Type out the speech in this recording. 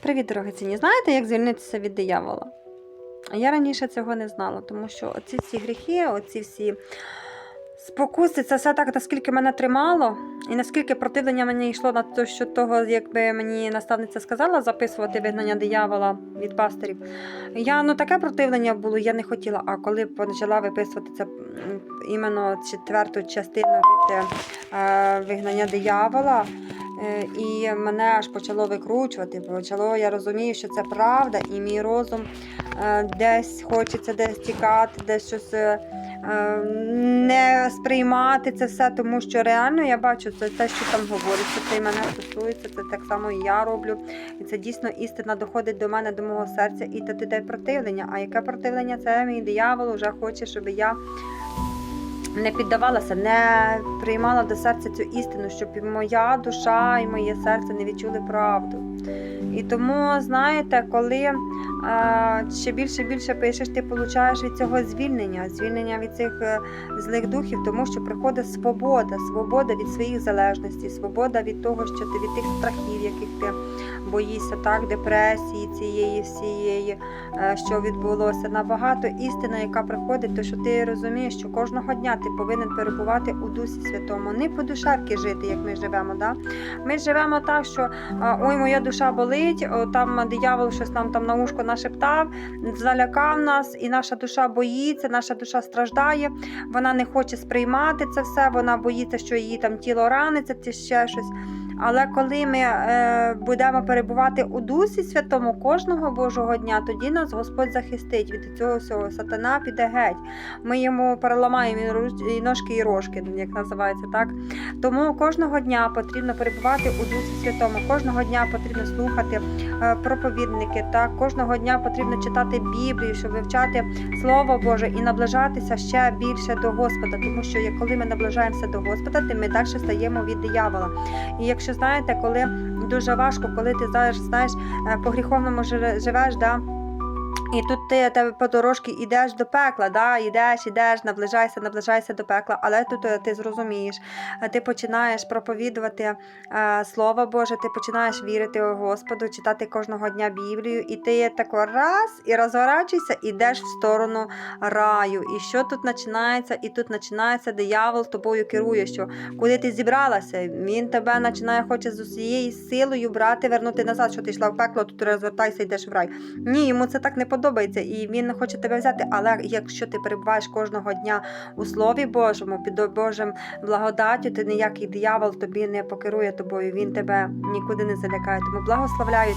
Привіт, дорогоціні. Знаєте, як звільнитися від диявола? Я раніше цього не знала, тому що оці всі гріхи, оці всі спокуси, це все так, наскільки мене тримало, і наскільки противлення мені йшло на те, що того, якби мені наставниця сказала записувати вигнання диявола від пастирів. Я ну таке противлення було, я не хотіла. А коли почала виписувати це іменно четверту частину від е, е, вигнання диявола. Е, І мене аж почало викручувати. Почало, я розумію, що це правда, і мій розум е, десь хочеться десь тікати, десь щось е, не сприймати це все, тому що реально я бачу це те, що там говориться, це і мене стосується, це так само і я роблю. І це дійсно істина доходить до мене, до мого серця, і тоді йде противлення. А яке противлення? Це мій диявол вже хоче, щоб я не піддавалася, не приймала до серця цю істину, щоб і моя душа і моє серце не відчули правду. І тому, знаєте, коли е, ще більше і більше пишеш, ти получаєш від цього звільнення, звільнення від цих е, злих духів, тому що приходить свобода, свобода від своїх залежностей, свобода від того, що ти від тих страхів, яких ти боїшся, так, депресії цієї всієї, е, що відбулося. Набагато істина, яка приходить, то що ти розумієш, що кожного дня ти повинен перебувати у Дусі Святому, не по душевки жити, як ми живемо. Да? Ми живемо так, що ой, моя душа болить, там диявол щось нам там на ушко нашептав, залякав нас, і наша душа боїться, наша душа страждає, вона не хоче сприймати це все, вона боїться, що її там тіло раниться, чи ще щось. Але коли ми е, будемо перебувати у Дусі Святому кожного Божого дня, тоді нас Господь захистить від цього всього. Сатана піде геть. Ми йому переламаємо і ножки, і рожки, як називається так. Тому кожного дня потрібно перебувати у Дусі Святому, кожного дня потрібно слухати е, проповідники, так кожного дня потрібно читати Біблію, щоб вивчати Слово Боже і наближатися ще більше до Господа, тому що коли ми наближаємося до Господа, тим ми далі стаємо від диявола. І якщо знаєте, коли дуже важко, коли ти знаєш, знаєш е, по гріховному жи- живеш, да. І тут ти тебе по дорожки йдеш до пекла, да? йдеш, йдеш, наближайся, наближайся до пекла, але тут е, ти зрозумієш, е, ти починаєш проповідувати е, Слово Боже, ти починаєш вірити у Господу, читати кожного дня Біблію, і ти тако раз і розворачуєшся, ідеш в сторону раю. І що тут починається? І тут починається диявол тобою керує. Що куди ти зібралася? Він тебе починає хоче з усією силою брати, вернути назад, що ти йшла в пекло, тут розвертайся, йдеш в рай. Ні, йому це так не подобається, і він хоче тебе взяти. Але якщо ти перебуваєш кожного дня у Слові Божому, під Божим благодаттю, ти ніякий диявол тобі не покерує тобою. Він тебе нікуди не залякає. Тому благословляю